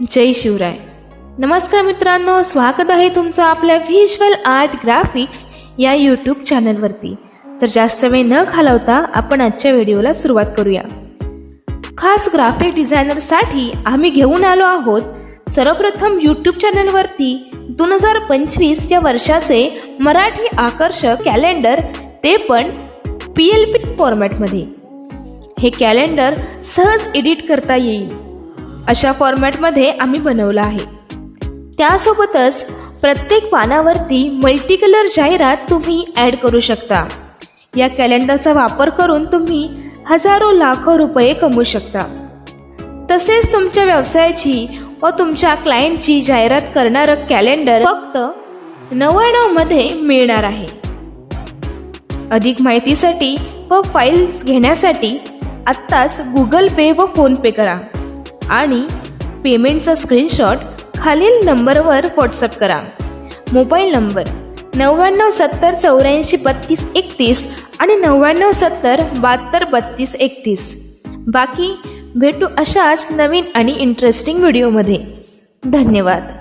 जय शिवराय. नमस्कार मित्रांनो स्वागत आहे तुमचं आपल्या व्हिज्युअल आर्ट ग्राफिक्स या यूट्यूब चॅनलवरती तर जास्त वेळ न घालवता आपण आजच्या व्हिडिओला सुरुवात करूया. खास ग्राफिक डिझायनरसाठी आम्ही घेऊन आलो आहोत सर्वप्रथम यूट्यूब चॅनलवरती दोन हजार पंचवीस या वर्षाचे मराठी आकर्षक कॅलेंडर ते पण पी एल पी फॉर्मॅटमध्ये हे कॅलेंडर सहज एडिट करता येईल. अशा फॉर्मॅटमध्ये आम्ही बनवलं आहे. त्यासोबतच प्रत्येक पानावरती मल्टी कलर जाहिरात तुम्ही ॲड करू शकता. या कॅलेंडरचा वापर करून तुम्ही हजारो लाखो रुपये कमवू शकता. तसेच तुमच्या व्यवसायाची व तुमच्या क्लायंटची जाहिरात करणारं कॅलेंडर फक्त नव्याण्णवमध्ये मिळणार आहे. अधिक माहितीसाठी व फाईल्स घेण्यासाठी आत्ताच गुगल पे व फोनपे करा. आणि पेमेंटचा स्क्रीनशॉट खालील नंबरवर व्हॉट्सअप करा. मोबाईल नंबर नव्याण्णव सत्तर चौऱ्याऐंशी बत्तीस एकतीस आणि नव्याण्णव सत्तर बहात्तर बत्तीस एकतीस. बाकी भेटू अशाच नवीन आणि इंटरेस्टिंग व्हिडिओमध्ये धन्यवाद.